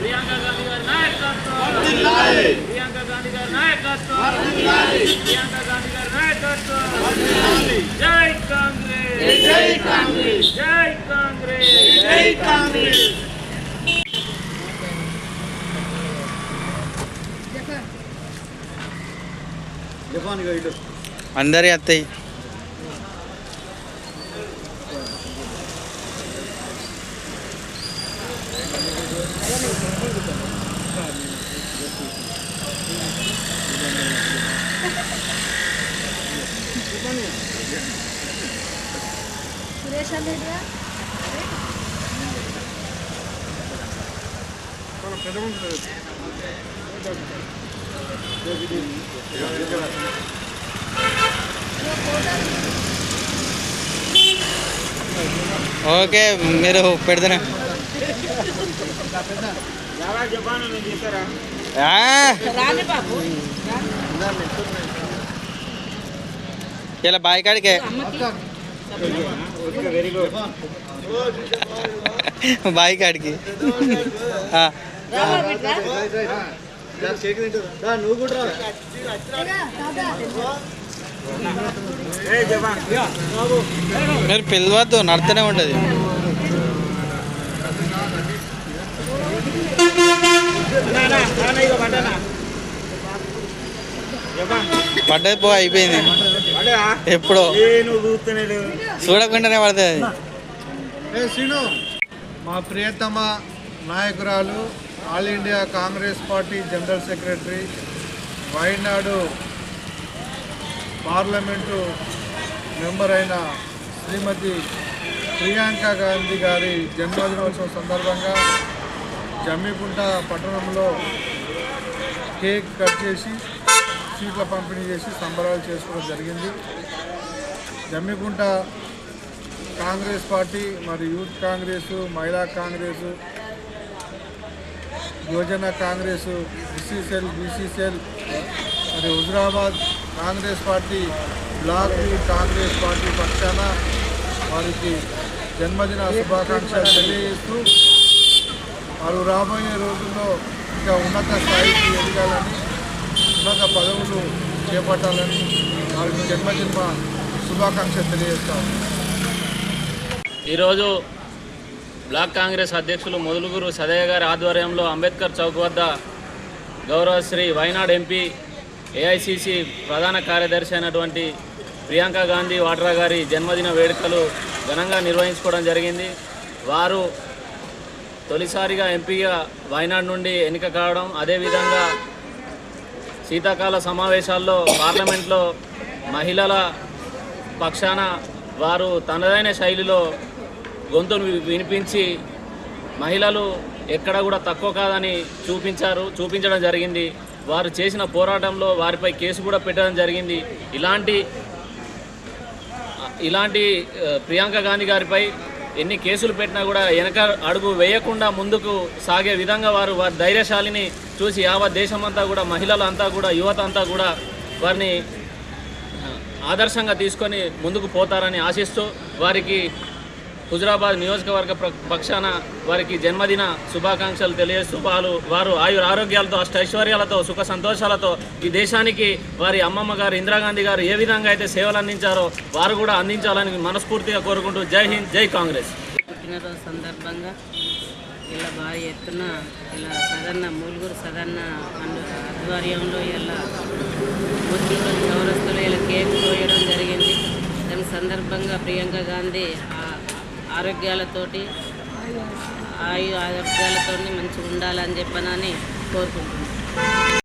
ప్రియాంక గాంధీ గారి నాయకత్వం. ప్రియాంక గాంధీ గారి నాయకత్వం. ప్రియాంక గాంధీ గారి నాయకత్వం. జై కాంగ్రెస్. జై కాంగ్రెస్. జై కాంగ్రెస్. జై కాంగ్రెస్. అందరి అత్తయ్య. సురేష్ అనేది ఓకే మీరు పెడతానే ఇలా బాయ్ కాడికే బాయ్ కాడికి. మీరు పిలవద్దు నడుతూనే ఉంటుంది. పడ్డది పో అయిపోయింది. ఎప్పుడో. చూడకుండానే పడుతుంది శ్రీను మా ప్రియతమ నాయకురాలు all India Congress party general secretary Wayanad parliament member అయిన శ్రీమతి ప్రియాంక గాంధీ గారి జన్మదినోత్సవం సందర్భంగా జమ్మికుంట పట్టణంలో కేక్ కట్ చేసి సీట్ల పంపిణీ చేసి సంబరాలు చేసుకోవడం జరిగింది. జమ్మికుంట కాంగ్రెస్ పార్టీ మరి యూత్ కాంగ్రెస్ మహిళా కాంగ్రెస్ యువజన కాంగ్రెస్ బీసీసీఎల్ బీసీసీఎల్ మరి Huzurabad Congress party block Congress party పక్షాన వారికి జన్మదిన శుభాకాంక్షలు తెలియజేస్తూ వారు రాబోయే రోజుల్లో ఇంకా ఉన్నత స్థాయికి ఎదగాలని పదవులు చేపట్టాలని వారికి జన్మజన్మ శుభాకాంక్షలు తెలియజేస్తాము ఈరోజు బ్లాక్ కాంగ్రెస్ అధ్యక్షులు మొదలుగురు సదయ్య గారి ఆధ్వర్యంలో అంబేద్కర్ చౌక్ వద్ద గౌరవ శ్రీ వైనాడ్ ఎంపీ ఏఐసిసి ప్రధాన కార్యదర్శి అయినటువంటి ప్రియాంక గాంధీ వాడ్రా గారి జన్మదిన వేడుకలు ఘనంగా నిర్వహించుకోవడం జరిగింది. వారు తొలిసారిగా ఎంపీగా వైనాడ్ నుండి ఎన్నిక కావడం అదేవిధంగా శీతాకాల సమావేశాల్లో పార్లమెంట్లో మహిళల పక్షాన వారు తనదైన శైలిలో గొంతును వి- వినిపించి మహిళలు ఎక్కడ కూడా తక్కువ కాదని చూపించారు చూపించడం జరిగింది. వారు చేసిన పోరాటంలో వారిపై కేసు కూడా పెట్టడం జరిగింది. ఇలాంటి ఇలాంటి ప్రియాంక గాంధీ గారిపై ఎన్ని కేసులు పెట్టినా కూడా వెనక అడుగు వేయకుండా ముందుకు సాగే విధంగా వారు వారి ధైర్యశాలిని చూసి యావత్ దేశమంతా కూడా మహిళలంతా కూడా యువత అంతా కూడా వారిని ఆదర్శంగా తీసుకొని ముందుకు పోతారని ఆశిస్తూ వారికి హుజరాబాద్ నియోజకవర్గ పక్షాన వారికి జన్మదిన శుభాకాంక్షలు తెలియజేస్తూ వారు వారు ఆయుర ఆరోగ్యాలతో అష్టైశ్వర్యాలతో సుఖ సంతోషాలతో ఈ దేశానికి వారి అమ్మమ్మ గారు ఇందిరాగాంధీ గారు ఏ విధంగా అయితే సేవలు అందించారో వారు కూడా అందించాలని మనస్ఫూర్తిగా కోరుకుంటూ జై హింద్ జై కాంగ్రెస్. పుట్టినరోజు సందర్భంగా ఇలా భారీ ఎత్తున ఇలా సదన్న మూలుగురు సదన్న ఆధ్వర్యంలో ఇలా ముస్లింలు చౌరస్తులు ఇలా కేక్ కోయడం జరిగింది. దాని సందర్భంగా ప్రియాంక గాంధీ ఆరోగ్యాలతోటి ఆయు ఆరోగ్యాలతోటి మంచిగా ఉండాలని చెప్పనని కోరుకుంటున్నాను.